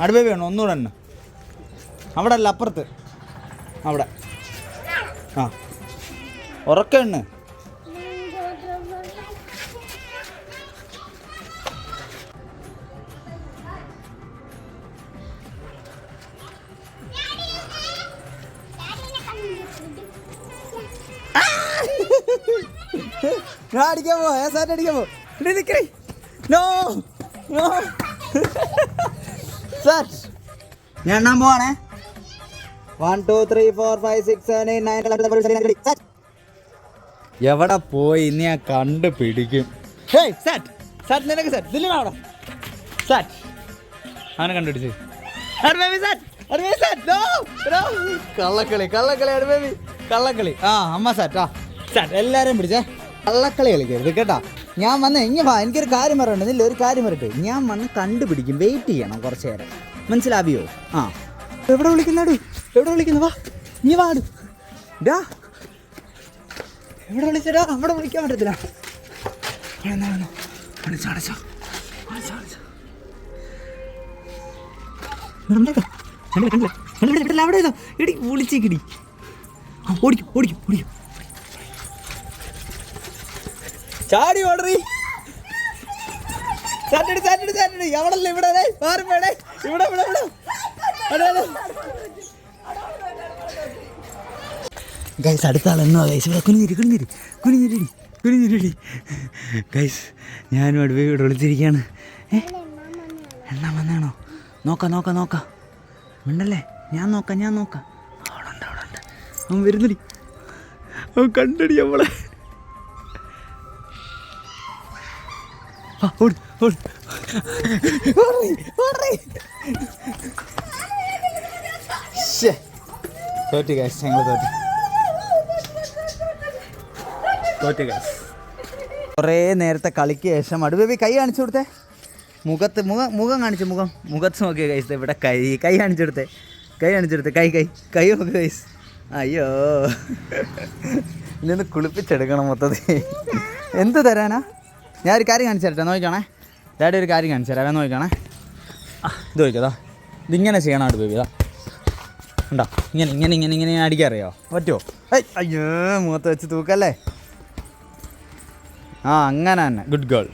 അടുപ്പേ വേണം? ഒന്നുകൂടെ തന്നെ അവിടെ അല്ല അപ്പുറത്ത്. അവിടെ. ആ. ഉറക്ക എണ്ണ. ഞാൻ അടിക്കാൻ പോ ഞാൻ സാറ്റ് അടിക്കാൻ പോ നോ നോ എണ്ണാൻ പോവാണേ. One two three four five six എവിടെ പോയി? ഇനി ഞാൻ കണ്ട് പിടിക്കും ഹേയ് നിനക്ക് അവനെ കണ്ടുപിടിച്ച്. നോ കള്ളക്കളി കള്ളക്കളി അടുബേബി കള്ളക്കളി. ആ അമ്മ സാറ്റ് ആ. സാറ്റ് എല്ലാവരും പിടിച്ചേ. കള്ളക്കളി കളിക്കരുത് കേട്ടാ. ഞാൻ വന്ന് ഇങ്ങനെ വാ എനിക്കൊരു കാര്യം പറയണ്ട ഇല്ല ഒരു കാര്യം പറയട്ടെ. ഞാൻ വന്ന് കണ്ടുപിടിക്കും. വെയിറ്റ് ചെയ്യണം കുറച്ച് നേരം മനസ്സിലാവിയോ? ആ. എവിടെ വിളിക്കുന്നാടു? എവിടെ വിളിക്കുന്നു? വാ ഇനി വാടു ഡാ. എവിടെ വിളിച്ചടാ അവിടെ വിളിക്കാൻ പറ്റത്തില്ല. അവിടെ. എടി വിളിച്ചേക്കിടി ഓടിക്കും ഓടിക്കും ഓടിക്കും. ചാടി ഓടറി ചാട്ടടി ചാട്ടടി ചാട്ടടി എവിടല്ലേ ഇവിടെ? മാറി വേണേ ഇവിടെ ഇവിടെ ഇവിടെ. ഗൈസ് അടുത്ത ആൾ എന്നോ? ഗൈസ് ഇവിടെ കുനിഞ്ഞിരി കുനിഞ്ഞിരി. കുനിഞ്ഞിരി കുനിഞ്ഞിരി ഗൈസ് ഞാനും അടുപ്പ് ഇവിടെ വിളിച്ചിരിക്കുകയാണ്. ഏ? എണ്ണ വന്നാണോ നോക്കാം നോക്കാം നോക്കാം. ഉണ്ടല്ലേ ഞാൻ നോക്കാം ഞാൻ നോക്കാം. അവിടെ ഉണ്ട് അവൻ വരുന്നിടി. അവൻ കണ്ടടി അവളെ. തോറ്റ് ഗൈസ് ഞങ്ങൾ തോറ്റ് തോറ്റ് ഗൈസ് കുറേ നേരത്തെ കളിക്ക് ശേഷം അടുബേബി കൈ കാണിച്ചു കൊടുത്തെ. മുഖത്ത് മുഖം മുഖം കാണിച്ചു മുഖം. മുഖത്ത് നോക്കിയ കൈസ് ഇവിടെ കൈ കൈ കാണിച്ചു കൊടുത്തെ. കൈ കാണിച്ചു കൊടുത്തെ. കൈ കൈ കൈ നോക്കി കൈസ് അയ്യോ. ഇനി ഒന്ന് കുളിപ്പിച്ചെടുക്കണം മൊത്തത്തിൽ. എന്ത് തരാനാ? ഞാൻ ഒരു കാര്യം കാണിച്ചു തരട്ടെ? നോക്കണേ ഡാഡി ഒരു കാര്യം കാണിച്ചു തരാം. നോക്കണേ ഇത് നോക്കിയതാ ഇതിങ്ങനെ ചെയ്യണം അടുബേബി ഇതാ ഉണ്ടോ ഇങ്ങനെ ഇങ്ങനെ ഇങ്ങനെ ഇങ്ങനെ അടിക്കാറിയോ? പറ്റുമോ അയ്യോ മുഖത്ത് വെച്ച് തൂക്കല്ലേ? ആ അങ്ങനെ തന്നെ. Good girl